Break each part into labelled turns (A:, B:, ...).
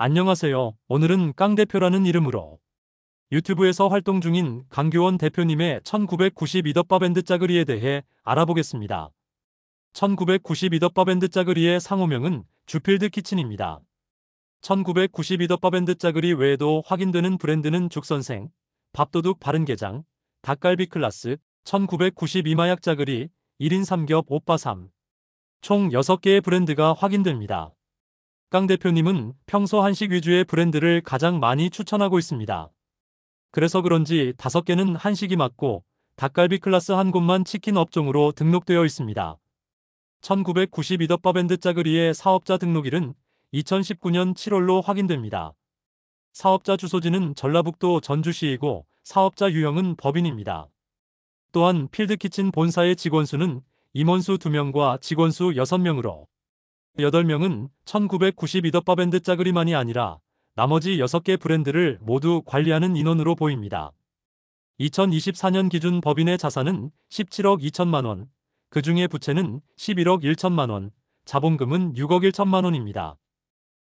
A: 안녕하세요. 오늘은 깡 대표라는 이름으로 유튜브에서 활동 중인 강교원 대표님의 1992덮밥 밴드 짜그리에 대해 알아보겠습니다. 1992덮밥 밴드 짜그리의 상호명은 주필드 키친입니다. 1992덮밥 밴드 짜그리 외에도 확인되는 브랜드는 죽선생, 밥도둑 바른게장, 닭갈비 클라스, 1992 마약 짜그리, 1인 3겹 오빠 3. 총 6개의 브랜드가 확인됩니다. 깡 대표님은 평소 한식 위주의 브랜드를 가장 많이 추천하고 있습니다. 그래서 그런지 5개는 한식이 맞고 닭갈비 클라스 한 곳만 치킨 업종으로 등록되어 있습니다. 1992덮밥 밴드 짜그리의 사업자 등록일은 2019년 7월로 확인됩니다. 사업자 주소지는 전라북도 전주시이고 사업자 유형은 법인입니다. 또한 필드키친 본사의 직원 수는 임원수 2명과 직원 수 6명으로 8명은 1992덮밥 밴드 짜그리만이 아니라 나머지 6개 브랜드를 모두 관리하는 인원으로 보입니다. 2024년 기준 법인의 자산은 17억 2천만 원, 그 중에 부채는 11억 1천만 원, 자본금은 6억 1천만 원입니다.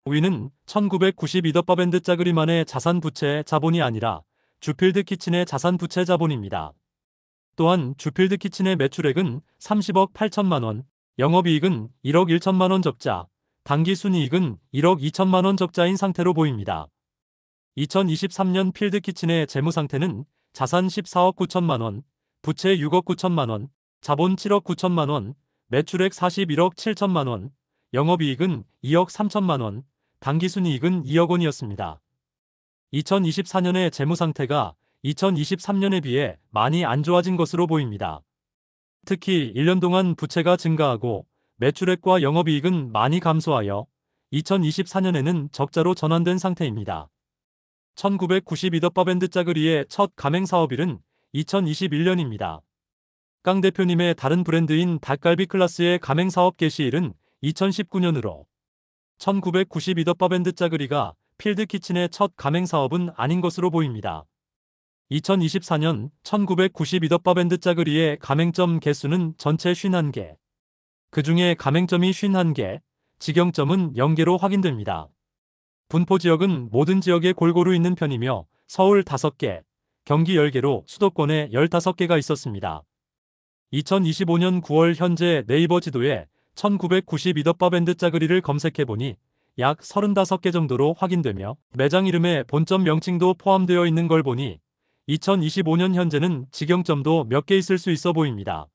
A: 5위는 1992덮밥 밴드 짜그리만의 자산 부채 자본이 아니라 주필드 키친의 자산 부채 자본입니다. 또한 주필드 키친의 매출액은 30억 8천만 원, 영업이익은 1억 1천만 원 적자, 당기 순이익은 1억 2천만 원 적자인 상태로 보입니다. 2023년 필드 키친의 재무 상태는 자산 14억 9천만 원, 부채 6억 9천만 원, 자본 7억 9천만 원, 매출액 41억 7천만 원, 영업이익은 2억 3천만 원, 당기순이익은 2억 원이었습니다. 2024년의 재무 상태가 2023년에 비해 많이 안 좋아진 것으로 보입니다. 특히 1년 동안 부채가 증가하고 매출액과 영업이익은 많이 감소하여 2024년에는 적자로 전환된 상태입니다. 1992덮밥 밴드 짜그리의 첫 가맹 사업일은 2021년입니다. 깡 대표님의 다른 브랜드인 닭갈비 클라스의 가맹 사업 개시일은 2019년으로 1992덮밥 밴드 짜그리가 필드 키친의 첫 가맹 사업은 아닌 것으로 보입니다. 2024년 1992덮밥 밴드 짜그리의 가맹점 개수는 전체 51개. 그 중에 가맹점이 51개, 직영점은 0개로 확인됩니다. 분포 지역은 모든 지역에 골고루 있는 편이며 서울 5개, 경기 10개로 수도권에 15개가 있었습니다. 2025년 9월 현재 네이버 지도에 1992덮밥 밴드 짜그리를 검색해보니 약 35개 정도로 확인되며 매장 이름에 본점 명칭도 포함되어 있는 걸 보니 2025년 현재는 직영점도 몇 개 있을 수 있어 보입니다.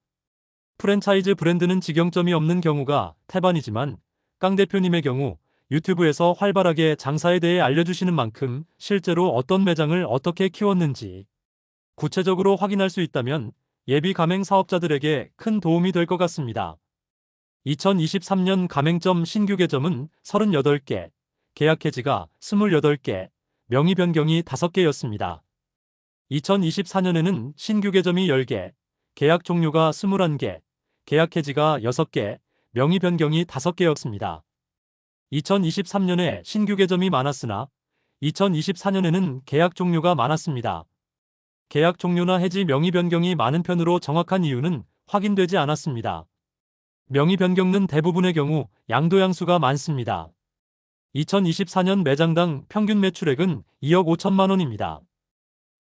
A: 프랜차이즈 브랜드는 직영점이 없는 경우가 태반이지만 깡 대표님의 경우 유튜브에서 활발하게 장사에 대해 알려주시는 만큼 실제로 어떤 매장을 어떻게 키웠는지 구체적으로 확인할 수 있다면 예비 가맹 사업자들에게 큰 도움이 될 것 같습니다. 2023년 가맹점 신규 개점은 38개, 계약 해지가 28개, 명의 변경이 5개였습니다. 2024년에는 신규 개점이 10개, 계약 종료가 21개, 계약 해지가 6개, 명의 변경이 5개였습니다. 2023년에 신규 개점이 많았으나 2024년에는 계약 종료가 많았습니다. 계약 종료나 해지 명의 변경이 많은 편으로 정확한 이유는 확인되지 않았습니다. 명의 변경은 대부분의 경우 양도양수가 많습니다. 2024년 매장당 평균 매출액은 2억 5천만 원입니다.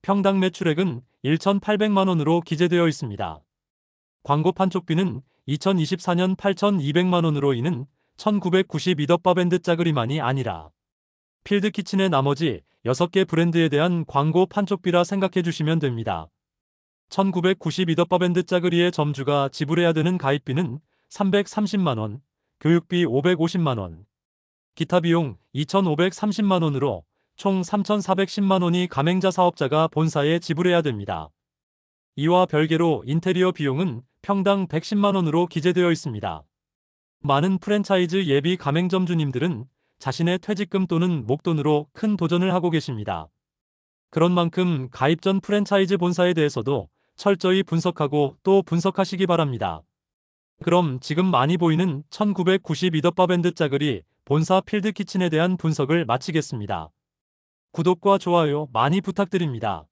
A: 평당 매출액은 1,800만 원으로 기재되어 있습니다. 광고 판촉비는 2024년 8,200만 원으로 이는 1992덮밥 밴드 짜그리만이 아니라 필드키친의 나머지 6개 브랜드에 대한 광고 판촉비라 생각해 주시면 됩니다. 1992덮밥 밴드 짜그리의 점주가 지불해야 되는 가입비는 330만원, 교육비 550만원, 기타 비용 2,530만원으로 총 3,410만 원이 가맹자 사업자가 본사에 지불해야 됩니다. 이와 별개로 인테리어 비용은 평당 110만 원으로 기재되어 있습니다. 많은 프랜차이즈 예비 가맹점 주님들은 자신의 퇴직금 또는 목돈으로 큰 도전을 하고 계십니다. 그런 만큼 가입 전 프랜차이즈 본사에 대해서도 철저히 분석하고 또 분석하시기 바랍니다. 그럼 지금 많이 보이는 1992덮밥 밴드 짜글이 본사 필드 키친에 대한 분석을 마치겠습니다. 구독과 좋아요 많이 부탁드립니다.